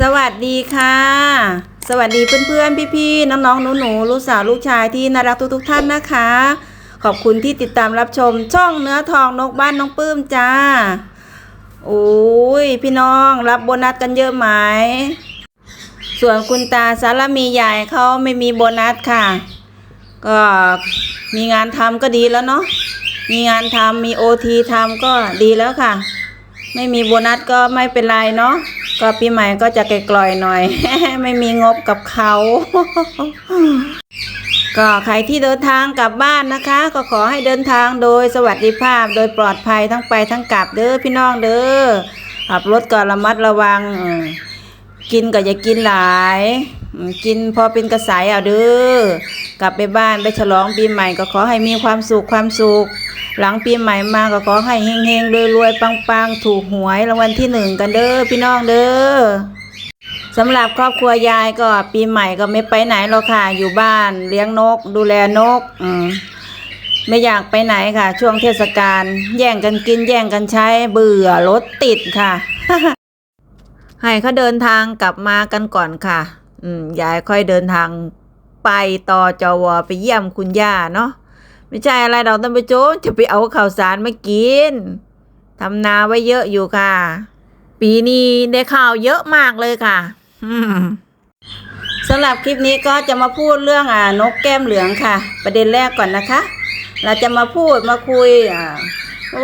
สวัสดีค่ะ สวัสดีเพื่อนๆ พี่ๆ น้องๆ หนูๆ ลูกสาวลูกชายที่น่ารักทุกๆท่านนะคะ ขอบคุณที่ติดตามรับชมช่องเนื้อทองนกบ้านน้องปื้มจ้าโอ้ยพี่น้องรับโบนัสกันเยอะไหม ส่วนคุณตาสารมีใหญ่เขาไม่มีโบนัสค่ะ ก็มีงานทำก็ดีแล้วเนาะ มีงานทำมีโอทีทำก็ดีแล้วค่ะ ไม่มีโบนัสก็ไม่เป็นไรเนาะ ก็ปีใหม่ก็จะไกลๆหน่อย ไม่มีงบกับเขา ก็ใครที่เดินทางกลับบ้านนะคะ ก็ขอให้เดินทางโดยสวัสดิภาพ โดยปลอดภัยทั้งไปทั้งกลับเด้อพี่น้องเด้อขับรถก็ระมัดระวังอ กินก็อย่ากินหลาย กินพอเป็นกระสายเอาเด้อกลับไปบ้านไปฉลองปีใหม่ก็ขอให้มีความสุขความสุข หลังปีใหม่มาก็ขอให้เฮงๆรวยๆปังๆ ถูกหวยรางวัลที่หนึ่งกันเด้อพี่น้องเด้อสำหรับครอบครัวยายก็ปีใหม่ก็ไม่ไปไหนหรอกค่ะอยู่บ้านเลี้ยงนก ดูแลนก อืมไม่อยากไปไหนค่ะ ช่วงเทศกาลแย่งกันกินแย่งกันใช้เบื่อรถติดค่ะ ให้เขาเดินทางกลับมากันก่อนค่ะ อืมยายค่อยเดินทางไปต่อจวไปเยี่ยมคุณย่าเนาะไม่ใช่อะไรดอกท่านผู้ชมจะไปเอาข่าวสารมากินทำนาไว้เยอะอยู่ค่ะ ปีนี้ได้ข่าวเยอะมากเลยค่ะสำหรับคลิปนี้ก็จะมาพูดเรื่องอ่านกแก้มเหลืองค่ะ ประเด็นแรกก่อนนะคะ เราจะมาพูดมาคุยอ่า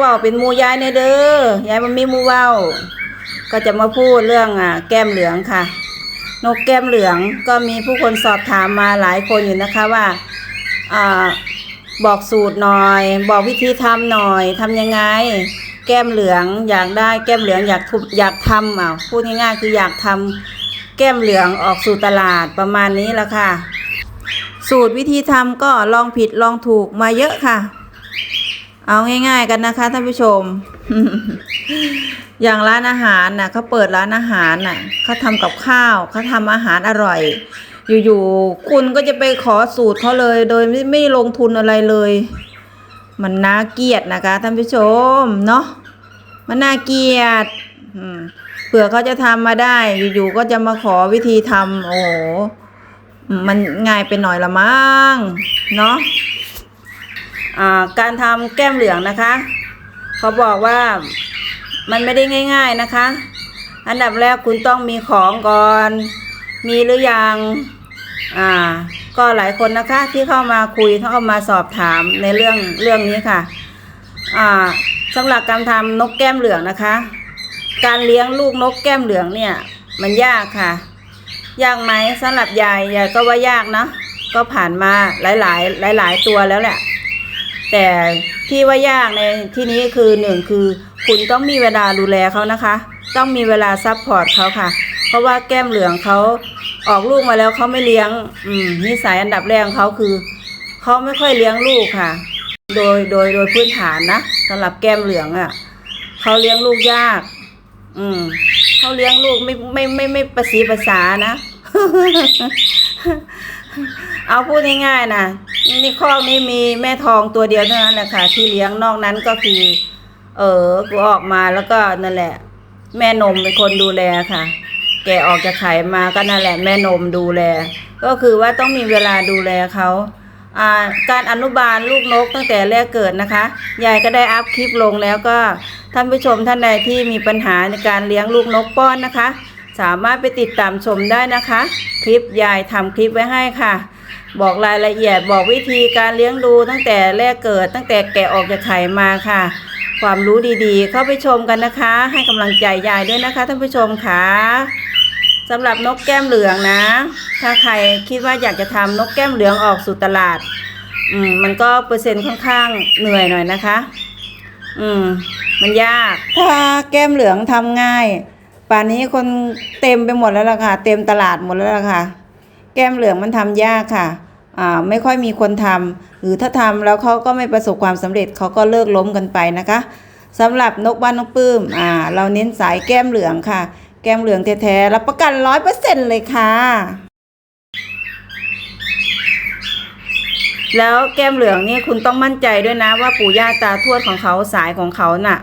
ว่าเป็นมูยายในเด้อยายมันมีมูเว้า ก็จะมาพูดเรื่องอ่าแก้มเหลืองค่ะ นกแก้มเหลืองก็มีผู้คนสอบถามมาหลายคนอยู่นะคะว่าอ่าบอกสูตรหน่อย บอกวิธีทำหน่อยทำยังไง แก้มเหลืองอยากได้แก้มเหลืองอยากทุบอยากทำอะพูดง่ายๆคืออยากทำแก้มเหลืองออกสู่ตลาดประมาณนี้ละค่ะ สูตรวิธีทำก็ลองผิดลองถูกมาเยอะค่ะ เอาง่าย ๆกันนะคะท่านผู้ชม อย่างร้านอาหารน่ะเขาเปิดร้านอาหารน่ะเขาทำกับข้าวเขาทำอาหารอร่อย อยู่ๆคุณก็จะไปขอสูตรเขาเลย โดยไม่ไม่ลงทุนอะไรเลย มันน่าเกลียดนะคะท่านผู้ชมเนาะมันน่าเกลียดเผื่อเขาจะทำมาได้ อยู่ๆก็จะมาขอวิธีทำโอ้โหมันง่ายไปหน่อยละมั้งเนาะอ่าการทำแก้มเหลืองนะคะ เขาบอกว่า มันไม่ได้ง่าย ๆนะคะ อันดับแรกคุณต้องมีของก่อน มีหรือยังอ่า ก็หลายคนนะคะ ที่เข้ามาคุยเข้ามาสอบถามในเรื่องเรื่องนี้ค่ะ อ่าสำหรับการทำนกแก้มเหลืองนะคะ การเลี้ยงลูกนกแก้มเหลืองเนี่ย มันยากค่ะ ยากไหมสำหรับยายยายก็ว่ายากเนาะก็ผ่านมาหลาย ๆ หลาย ๆ ตัวแล้วแหละ แต่ที่ว่ายากในที่นี้คือหนึ่งคือ คุณต้องมีเวลาดูแลเขานะคะ ต้องมีเวลาซัพพอร์ตเขาค่ะ เพราะว่าแก้มเหลืองเขาออกลูกมาแล้วเขาไม่เลี้ยง อืมนิสัยอันดับแรกของเขาคือเขาไม่ค่อยเลี้ยงลูกค่ะ โดยโดยโดยพื้นฐานนะสำหรับแก้มเหลืองอะ่ะเขาเลี้ยงลูกยาก อืมเขาเลี้ยงลูกไม่ไม่ไม่ไม่ประสีภาษานะ เอาพูดง่ายๆนะนี่คอกนี้มีแม่ทองตัวเดียวเท่านั้นแหละค่ะที่เลี้ยงนอกนั้นก็คือ เออกูออกมาแล้วก็นั่นแหละ แม่นมเป็นคนดูแลค่ะ แกออกจากไข่มาก็นั่นแหละ แม่นมดูแล ก็คือว่าต้องมีเวลาดูแลเขาอ่าการอนุบาลลูกนกตั้งแต่แรกเกิดนะคะ ยายก็ได้อัพคลิปลงแล้วก็ท่านผู้ชมท่านใดที่มีปัญหาในการเลี้ยงลูกนกป้อนนะคะ สามารถไปติดตามชมได้นะคะ คลิปยายทำคลิปไว้ให้ค่ะ บอกรายละเอียดบอกวิธีการเลี้ยงดูตั้งแต่แรกเกิดตั้งแต่แกะออกจากไข่มาค่ะ ความรู้ดีๆ เข้าไปชมกันนะคะ ให้กำลังใจยายด้วยนะคะท่านผู้ชมค่ะสำหรับนกแก้มเหลืองนะ ถ้าใครคิดว่าอยากจะทำนกแก้มเหลืองออกสู่ตลาด อืมมันก็เปอร์เซ็นต์ค่อนข้างเหนื่อยหน่อยนะคะ อืม มันยาก ถ้าแก้มเหลืองทำง่าย ป่านนี้คนเต็มไปหมดแล้วล่ะค่ะ เต็มตลาดหมดแล้วล่ะค่ะ แก้มเหลืองมันทำยากค่ะอ่าไม่ค่อยมีคนทำหรือถ้าทำแล้วเขาก็ไม่ประสบความสำเร็จเขาก็เลิกล้มกันไปนะคะสำหรับนกบ้านนกปื้มอ่าเราเน้นสายแก้มเหลืองค่ะ แก้มเหลืองแท้ๆรับประกันร้อยเปอร์เซ็นเลยค่ะแล้วแก้มเหลืองนี่คุณต้องมั่นใจด้วยนะว่าปู่ย่าตาทวดของเขาสายของเขาน่ะ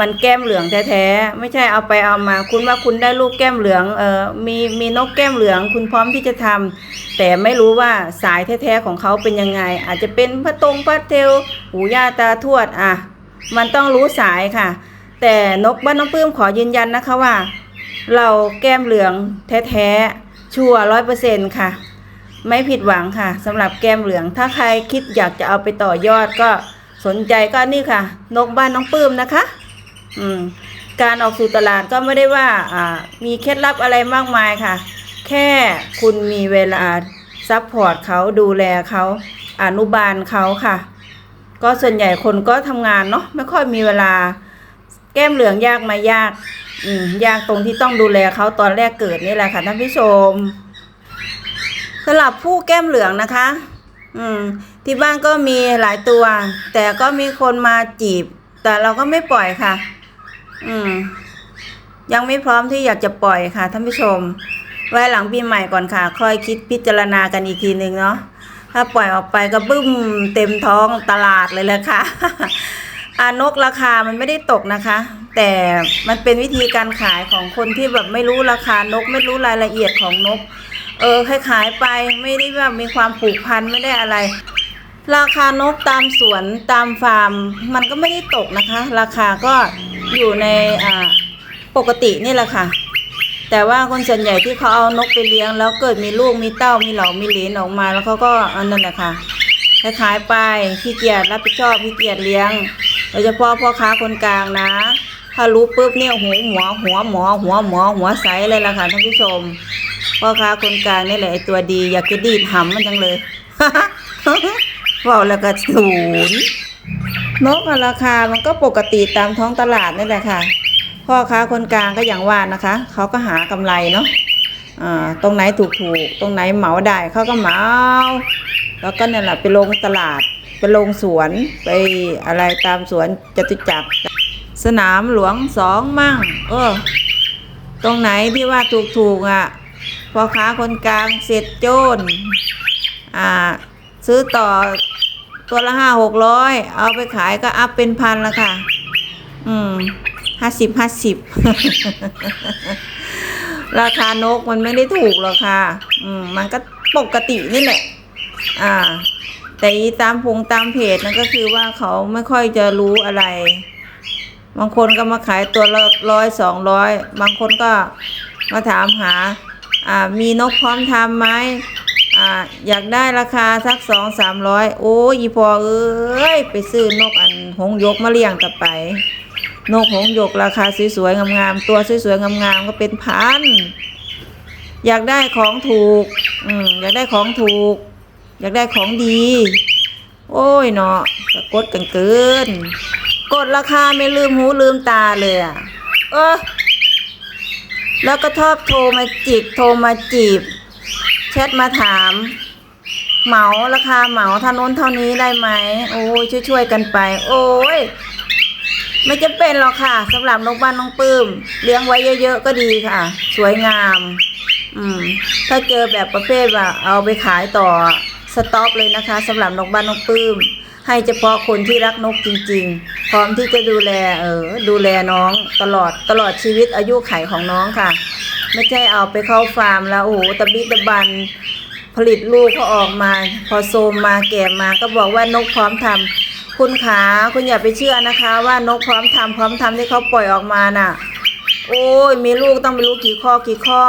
มันแก้มเหลืองแท้ๆไม่ใช่เอาไปเอามา คุณว่าคุณได้ลูกแก้มเหลืองเออมีมีนกแก้มเหลือง คุณพร้อมที่จะทำแต่ไม่รู้ว่าสายแท้ๆของเขาเป็นยังไง อาจจะเป็นพระตรงพระเทวปู่ย่าตาทวดอะมันต้องรู้สายค่ะ แต่นกบ้านน้องปลื้มขอยืนยันนะคะว่า เราแก้มเหลืองแท้ๆชัวร้อยเปอร์เซ็นต์ค่ะ ไม่ผิดหวังค่ะสำหรับแก้มเหลือง ถ้าใครคิดอยากจะเอาไปต่อยอดก็สนใจก็นี่ค่ะ นกบ้านน้องปลื้มนะคะ อืมการออกสู่ตลาดก็ไม่ได้ว่าอ่ามีเคล็ดลับอะไรมากมายค่ะ แค่คุณมีเวลาซัพพอร์ตเขาดูแลเขาอนุบาลเขาค่ะ ก็ส่วนใหญ่คนก็ทำงานเนาะไม่ค่อยมีเวลา แก้มเหลืองยากไหมยากอืมยากตรงที่ต้องดูแลเขาตอนแรกเกิดนี่แหละค่ะท่านผู้ชมสำหรับผู้แก้มเหลืองนะคะ อืม ที่บ้านก็มีหลายตัว แต่ก็มีคนมาจีบ แต่เราก็ไม่ปล่อยค่ะ อืม ยังไม่พร้อมที่อยากจะปล่อยค่ะท่านผู้ชม ไว้หลังปีใหม่ก่อนค่ะ ค่อยคิดพิจารณากันอีกทีหนึ่งเนาะถ้าปล่อยออกไปก็บึ้มเต็มท้องตลาดเลยแหละค่ะอานกราคามันไม่ได้ตกนะคะ แต่มันเป็นวิธีการขายของคนที่แบบไม่รู้ราคานก ไม่รู้รายละเอียดของนก เออให้ขายไปไม่ได้ว่ามีความผูกพันไม่ได้อะไร ราคานกตามสวนตามฟาร์ม มันก็ไม่ได้ตกนะคะ ราคาก็ อยู่ในอ่าปกตินี่แหละค่ะ แต่ว่าคนส่วนใหญ่ที่เขาเอานกไปเลี้ยง แล้วเกิดมีลูกมีเต้ามีเหล่ามีเหลนออกมาแล้วเขาก็อันนั้นแหละค่ะขายๆไปขี้เกียจรับผิดชอบขี้เกียจเลี้ยงโดยเฉพาะพ่อค้าคนกลางนะ ถ้ารู้ปุ๊บเนี่ยหูหัวหัวหมอหัวหมอหัวใสเลยล่ะค่ะท่านผู้ชมพ่อค้าคนกลางนี่แหละไอตัวดีอยากจะดีดหำมันจังเลยเว่าแล้วก็ศูนย์ นกราคามันก็ปกติตามท้องตลาดนี่แหละค่ะ พ่อค้าคนกลางก็อย่างว่านะคะ เขาก็หากำไรเนาะอ่าตรงไหนถูกถูกๆตรงไหนเหมาได้เขาก็เหมา แล้วก็เนี่ยแหละไปลงตลาดไปลงสวนไปอะไรตามสวนจตุจักรสนามหลวงสองมั่งเออตรงไหนที่ว่าถูกถูกๆอะพ่อค้าคนกลางเสร็จโจนอ่าซื้อต่อ ตัวละห้าหกร้อยเอาไปขายก็อัพเป็นพันละค่ะ อืมห้าสิบห้าสิบราคานกมันไม่ได้ถูกหรอกค่ะ อืม มันก็ปกตินี่แหละ อ่า แต่ตามพงตามเพจนั่นก็คือว่าเขาไม่ค่อยจะรู้อะไร บางคนก็มาขายตัวละร้อยสองร้อย บางคนก็มาถามหา อ่า มีนกพร้อมทำไหม อ่าอยากได้ราคาสักสองสามร้อยโอ้ยพอเอ้ยไปซื้อนกอันหงยกมาเลี้ยงกับไป นกหงยกราคาสวยๆงามๆตัวสวยๆงามๆก็เป็นพันอยากได้ของถูกอืมอยากได้ของถูก อยากได้ของดี โอ้ยเนาะกกดกันเกิน กดราคาไม่ลืมหูลืมตาเลยอะเออแล้วก็ชอบโทรมาจิกโทรมาจีบ ชทมาถาม เหมาราคาเหมาเท่านู้นเท่านี้ได้ไหมโอ้ยช่วยๆกันไป โอ้ยไม่จะเป็นหรอกค่ะสำหรับนกบ้านน้องปื้ม เลี้ยงไว้เยอะๆก็ดีค่ะ สวยงาม อืม ถ้าเจอแบบประเภทว่าเอาไปขายต่อสต็อกเลยนะคะสำหรับนกบ้านนกปื้ม ให้เฉพาะคนที่รักนกจริง ๆ พร้อมที่จะดูแลเออดูแลน้องตลอดตลอดชีวิตอายุไขของน้องค่ะ ไม่ใช่เอาไปเข้าฟาร์มแล้วโอ้โหตะบิตะบันผลิตลูกเขาออกมา พอโซมมาแก่มาก็บอกว่านกพร้อมทำคุณขาคุณอย่าไปเชื่อนะคะ ว่านกพร้อมทำพร้อมทำที่เขาปล่อยออกมาน่ะ โอ้ยมีลูกต้องไม่รู้กี่ข้อกี่ข้อ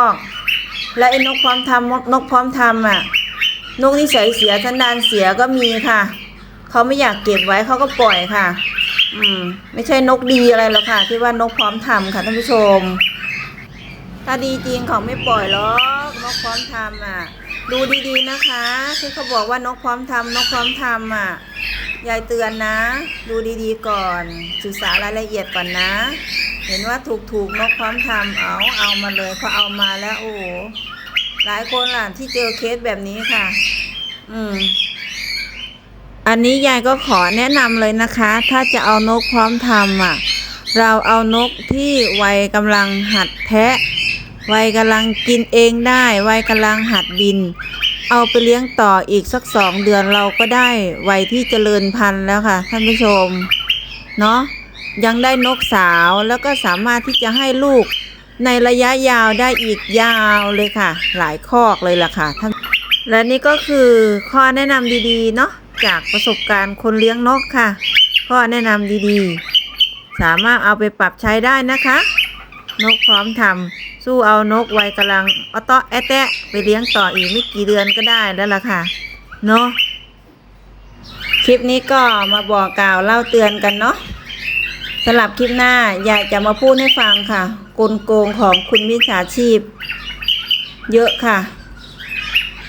และไอ้นกพร้อมทำนกพร้อมทำอะ นกนิสัยเสียสันดานเสียก็มีค่ะ เขาไม่อยากเก็บไว้เขาก็ปล่อยค่ะ อืม ไม่ใช่นกดีอะไรหรอกค่ะ ที่ว่านกพร้อมทำค่ะท่านผู้ชม ถ้าดีจริงเขาไม่ปล่อยหรอกนกพร้อมทำอะ ดูดีๆนะคะที่เขาบอกว่านกพร้อมทำนกพร้อมทำอะยายเตือนนะ ดูดีๆก่อน ศึกษารายละเอียดก่อนนะ เห็นว่าถูกๆนกพร้อมทำเอาเอามาเลยพอเอามาแล้วโอ้หลายคนล่ะที่เจอเคสแบบนี้ค่ะ อืม อันนี้ยายก็ขอแนะนำเลยนะคะ ถ้าจะเอานกพร้อมทำอะ เราเอานกที่วัยกำลังหัดแทะวัยกำลังกินเองได้ วัยกำลังหัดบิน เอาไปเลี้ยงต่ออีกสักสองเดือนเราก็ได้วัยที่เจริญพันธุ์แล้วค่ะท่านผู้ชม เนาะยังได้นกสาวแล้วก็สามารถที่จะให้ลูกในระยะยาวได้อีกยาวเลยค่ะ หลายคอกเลยล่ะค่ะท่านและนี่ก็คือข้อแนะนำดีๆ เนาะ จากประสบการณ์คนเลี้ยงนกค่ะข้อแนะนำดีๆ สามารถเอาไปปรับใช้ได้นะคะ นกพร้อมทำสู้เอานกวัยกำลังออตาะแอแตะไปเลี้ยงต่ออีกไม่กี่เดือนก็ได้แล้วล่ะค่ะ เนาะคลิปนี้ก็มาบอกกล่าวเล่าเตือนกันเนาะสำหรับคลิปหน้าอยากจะมาพูดให้ฟังค่ะ กลโกงของคุณมิจฉาชีพ เยอะค่ะ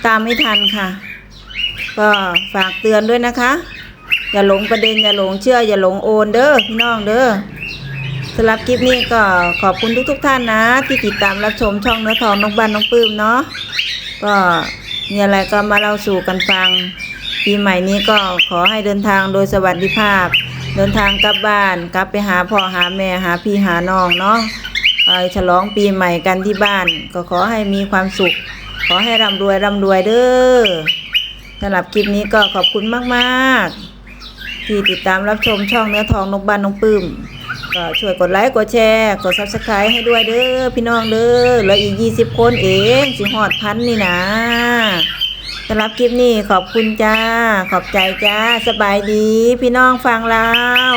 ตามไม่ทันค่ะ ก็ฝากเตือนด้วยนะคะ อย่าหลงประเด็นอย่าหลงเชื่อ อย่าหลงโอนเด้อพี่น้องเด้อสำหรับคลิปนี้ก็ขอบคุณทุกๆทท่านนะ ที่ติดตามรับชมช่องเนื้อทองน้องบ้านน้องปื้มเนาะก็มีอะไรก็มาเล่าสู่กันฟังปีใหม่นี้ก็ขอให้เดินทางโดยสวัสดิภาพ เดินทางกลับบ้านกลับไปหาพ่อหาแม่หาพี่หาน้องเนาะไปฉลองปีใหม่กันที่บ้าน ก็ขอให้มีความสุข ขอให้ร่ำรวยร่ำรวยเด้อ สำหรับคลิปนี้ก็ขอบคุณมากๆ ที่ติดตามรับชมช่องเนื้อทองนกบ้านน้องปื้มก็ช่วยกดไลค์กดแชร์กด subscribe ให้ด้วยเด้อพี่น้องเด้อเหลืออีก 20 คนเองสิหอดพันนี่นะสำหรับคลิปนี้ขอบคุณจ้า ขอบใจจ้า สบายดี พี่น้องฟังเราว